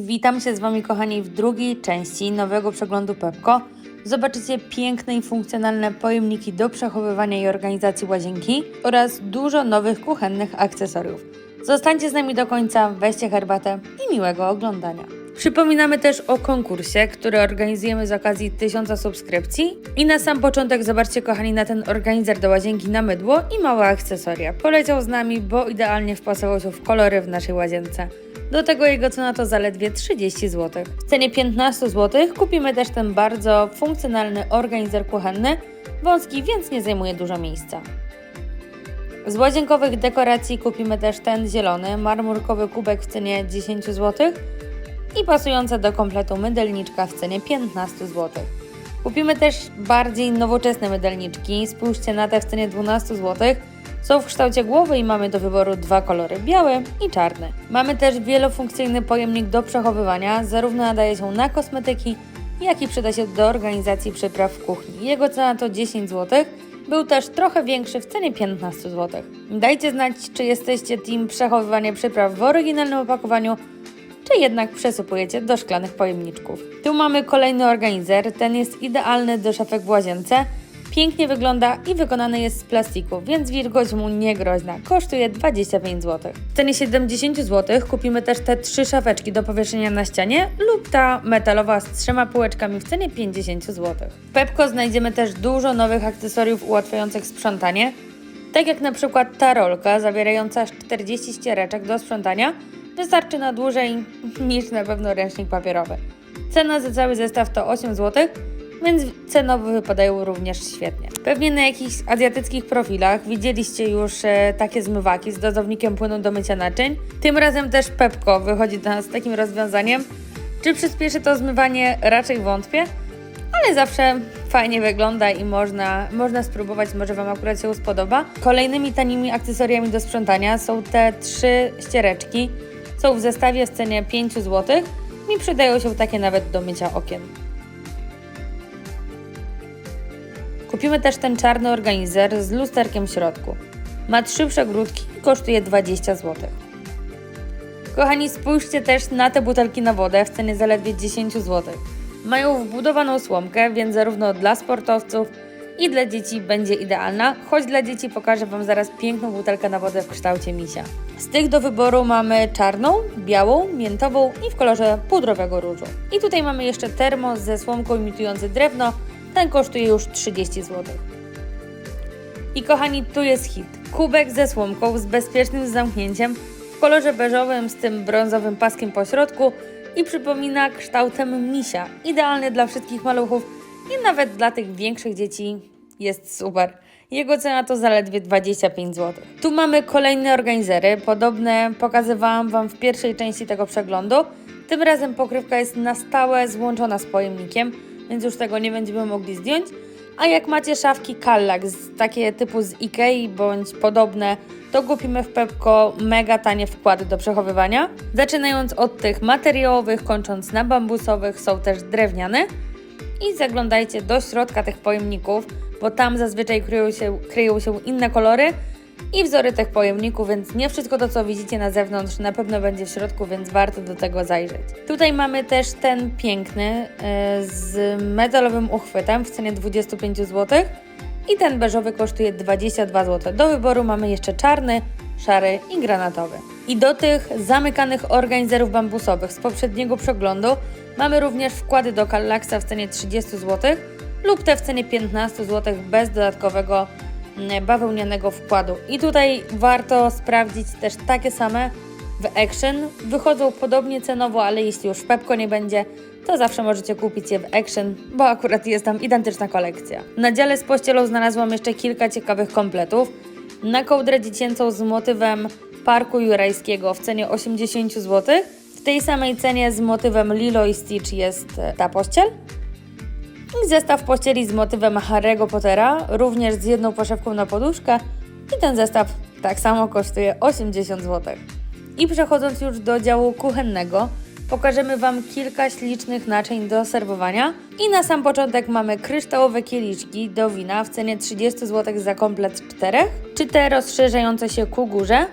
Witam się z Wami, kochani, w drugiej części nowego przeglądu Pepko. Zobaczycie piękne i funkcjonalne pojemniki do przechowywania i organizacji łazienki oraz dużo nowych kuchennych akcesoriów. Zostańcie z nami do końca, weźcie herbatę i miłego oglądania. Przypominamy też o konkursie, który organizujemy z okazji 1000 subskrypcji. I na sam początek zobaczcie, kochani, na ten organizer do łazienki na mydło i małe akcesoria. Poleciał z nami, bo idealnie wpasował się w kolory w naszej łazience. Do tego jego cena to zaledwie 30 zł. W cenie 15 zł kupimy też ten bardzo funkcjonalny organizer kuchenny, wąski, więc nie zajmuje dużo miejsca. Z łazienkowych dekoracji kupimy też ten zielony, marmurkowy kubek w cenie 10 zł i pasująca do kompletu mydelniczka w cenie 15 zł. Kupimy też bardziej nowoczesne mydelniczki, spójrzcie na te w cenie 12 zł. Są w kształcie głowy i mamy do wyboru dwa kolory, biały i czarny. Mamy też wielofunkcyjny pojemnik do przechowywania, zarówno nadaje się na kosmetyki, jak i przyda się do organizacji przypraw w kuchni. Jego cena to 10 zł. Był też trochę większy w cenie 15 zł. Dajcie znać, czy jesteście team przechowywanie przypraw w oryginalnym opakowaniu, czy jednak przesypujecie do szklanych pojemniczków. Tu mamy kolejny organizer, ten jest idealny do szafek w łazience. Pięknie wygląda i wykonany jest z plastiku, więc wilgoć mu nie groźna. Kosztuje 25 zł. W cenie 70 zł kupimy też te trzy szafeczki do powieszenia na ścianie lub ta metalowa z trzema półeczkami w cenie 50 zł. W Pepko znajdziemy też dużo nowych akcesoriów ułatwiających sprzątanie, tak jak na przykład ta rolka zawierająca 40 ściereczek do sprzątania wystarczy na dłużej niż na pewno ręcznik papierowy. Cena za cały zestaw to 8 zł, więc cenowo wypadają również świetnie. Pewnie na jakichś azjatyckich profilach widzieliście już e, takie zmywaki z dozownikiem płynu do mycia naczyń. Tym razem też Pepko wychodzi do nas z takim rozwiązaniem. Czy przyspieszy to zmywanie? Raczej wątpię, ale zawsze fajnie wygląda i można, można spróbować, może Wam akurat się spodoba. Kolejnymi tanimi akcesoriami do sprzątania są te trzy ściereczki. Są w zestawie w cenie 5 zł. Mi przydają się takie nawet do mycia okien. Kupimy też ten czarny organizer z lusterkiem w środku. Ma trzy przegródki i kosztuje 20 zł. Kochani, spójrzcie też na te butelki na wodę w cenie zaledwie 10 zł. Mają wbudowaną słomkę, więc zarówno dla sportowców i dla dzieci będzie idealna, choć dla dzieci pokażę Wam zaraz piękną butelkę na wodę w kształcie misia. Z tych do wyboru mamy czarną, białą, miętową i w kolorze pudrowego różu. I tutaj mamy jeszcze termos ze słomką imitujący drewno, ten kosztuje już 30 zł. I kochani, tu jest hit. Kubek ze słomką z bezpiecznym zamknięciem w kolorze beżowym z tym brązowym paskiem po środku i przypomina kształtem misia. Idealny dla wszystkich maluchów i nawet dla tych większych dzieci jest super. Jego cena to zaledwie 25 zł. Tu mamy kolejne organizery, podobne pokazywałam Wam w pierwszej części tego przeglądu. Tym razem pokrywka jest na stałe złączona z pojemnikiem, więc już tego nie będziemy mogli zdjąć. A jak macie szafki Kallax, takie typu z Ikei bądź podobne, to kupimy w Pepko mega tanie wkłady do przechowywania. Zaczynając od tych materiałowych, kończąc na bambusowych, są też drewniane. I zaglądajcie do środka tych pojemników, bo tam zazwyczaj kryją się, kryją się inne kolory i wzory tych pojemników, więc nie wszystko to, co widzicie na zewnątrz, na pewno będzie w środku, więc warto do tego zajrzeć. Tutaj mamy też ten piękny yy, z metalowym uchwytem w cenie 25 zł i ten beżowy kosztuje 22 zł. Do wyboru mamy jeszcze czarny, szary i granatowy. I do tych zamykanych organizerów bambusowych z poprzedniego przeglądu mamy również wkłady do Kallaxa w cenie 30 zł lub te w cenie 15 zł bez dodatkowego bawełnianego wkładu. I tutaj warto sprawdzić też takie same w Action. Wychodzą podobnie cenowo, ale jeśli już Pepko nie będzie, to zawsze możecie kupić je w Action, bo akurat jest tam identyczna kolekcja. Na dziale z pościelą znalazłam jeszcze kilka ciekawych kompletów. Na kołdrę dziecięcą z motywem Parku Jurajskiego w cenie 80 zł. W tej samej cenie z motywem Lilo i Stitch jest e, ta pościel. I zestaw pościeli z motywem Harry'ego Pottera, również z jedną poszewką na poduszkę. I ten zestaw tak samo kosztuje 80 zł. I przechodząc już do działu kuchennego, pokażemy Wam kilka ślicznych naczyń do serwowania. I na sam początek mamy kryształowe kieliszki do wina w cenie 30 zł za komplet czterech, czy te rozszerzające się ku górze.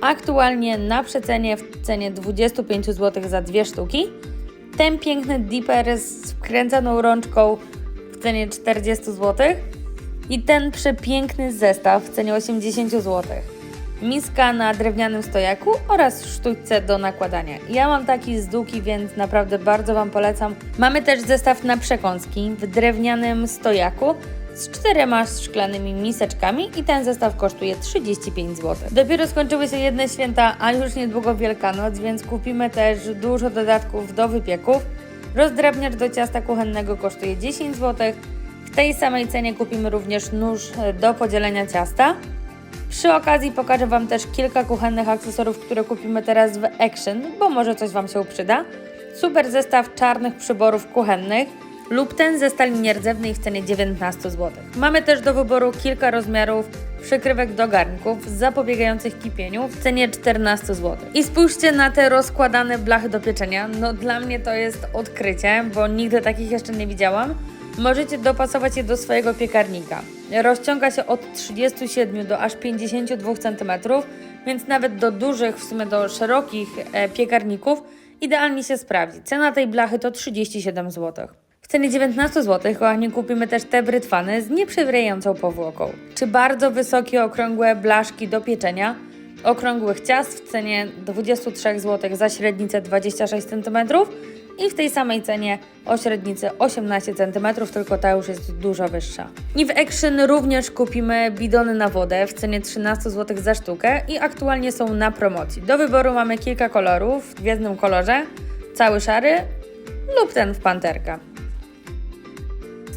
Aktualnie na przecenie w cenie 25 zł za dwie sztuki. Ten piękny dipper z wkręcaną rączką w cenie 40 zł. I ten przepiękny zestaw w cenie 80 zł. Miska na drewnianym stojaku oraz sztućce do nakładania. Ja mam taki z długi, więc naprawdę bardzo Wam polecam. Mamy też zestaw na przekąski w drewnianym stojaku z czterema szklanymi miseczkami i ten zestaw kosztuje 35 zł. Dopiero skończyły się jedne święta, a już niedługo Wielkanoc, więc kupimy też dużo dodatków do wypieków. Rozdrabniacz do ciasta kuchennego kosztuje 10 zł. W tej samej cenie kupimy również nóż do podzielenia ciasta. Przy okazji pokażę Wam też kilka kuchennych akcesorów, które kupimy teraz w Action, bo może coś Wam się przyda. Super zestaw czarnych przyborów kuchennych lub ten ze stali nierdzewnej w cenie 19 zł. Mamy też do wyboru kilka rozmiarów przykrywek do garnków zapobiegających kipieniu w cenie 14 zł. I spójrzcie na te rozkładane blachy do pieczenia. No dla mnie to jest odkrycie, bo nigdy takich jeszcze nie widziałam. Możecie dopasować je do swojego piekarnika. Rozciąga się od 37 do aż 52 cm, więc nawet do dużych, w sumie do szerokich e, piekarników idealnie się sprawdzi. Cena tej blachy to 37 zł. W cenie 19 zł, kochani, kupimy też te brytwany z nieprzewrającą powłoką. Czy bardzo wysokie, okrągłe blaszki do pieczenia, okrągłych ciast w cenie 23 zł za średnicę 26 cm i w tej samej cenie o średnicy 18 cm, tylko ta już jest dużo wyższa. I w Action również kupimy bidony na wodę w cenie 13 zł za sztukę i aktualnie są na promocji. Do wyboru mamy kilka kolorów w jednym kolorze, cały szary lub ten w panterka.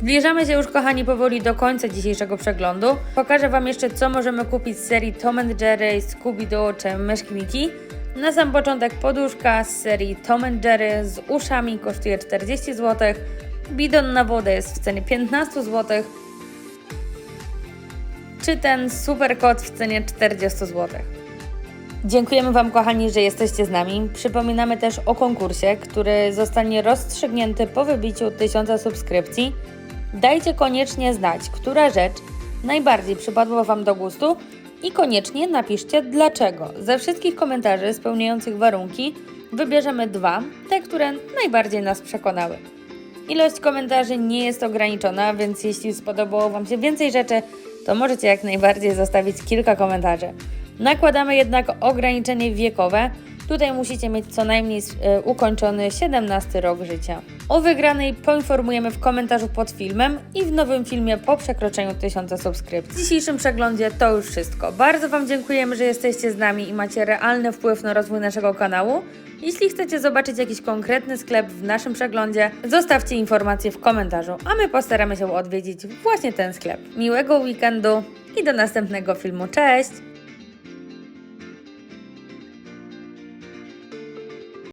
Zbliżamy się już, kochani, powoli do końca dzisiejszego przeglądu. Pokażę Wam jeszcze, co możemy kupić z serii Tom Jerry, Scooby-Doo czy Myszki Miki. Na sam początek poduszka z serii Tom Jerry z uszami kosztuje 40 zł. Bidon na wodę jest w cenie 15 zł. Czy ten super kot w cenie 40 zł. Dziękujemy Wam, kochani, że jesteście z nami. Przypominamy też o konkursie, który zostanie rozstrzygnięty po wybiciu 1000 subskrypcji. Dajcie koniecznie znać, która rzecz najbardziej przypadła Wam do gustu i koniecznie napiszcie dlaczego. Ze wszystkich komentarzy spełniających warunki wybierzemy dwa, te, które najbardziej nas przekonały. Ilość komentarzy nie jest ograniczona, więc jeśli spodobało Wam się więcej rzeczy, to możecie jak najbardziej zostawić kilka komentarzy. Nakładamy jednak ograniczenie wiekowe. Tutaj musicie mieć co najmniej e, ukończony 17 rok życia. O wygranej poinformujemy w komentarzu pod filmem i w nowym filmie po przekroczeniu 1000 subskrypcji. W dzisiejszym przeglądzie to już wszystko. Bardzo Wam dziękujemy, że jesteście z nami i macie realny wpływ na rozwój naszego kanału. Jeśli chcecie zobaczyć jakiś konkretny sklep w naszym przeglądzie, zostawcie informację w komentarzu, a my postaramy się odwiedzić właśnie ten sklep. Miłego weekendu i do następnego filmu. Cześć!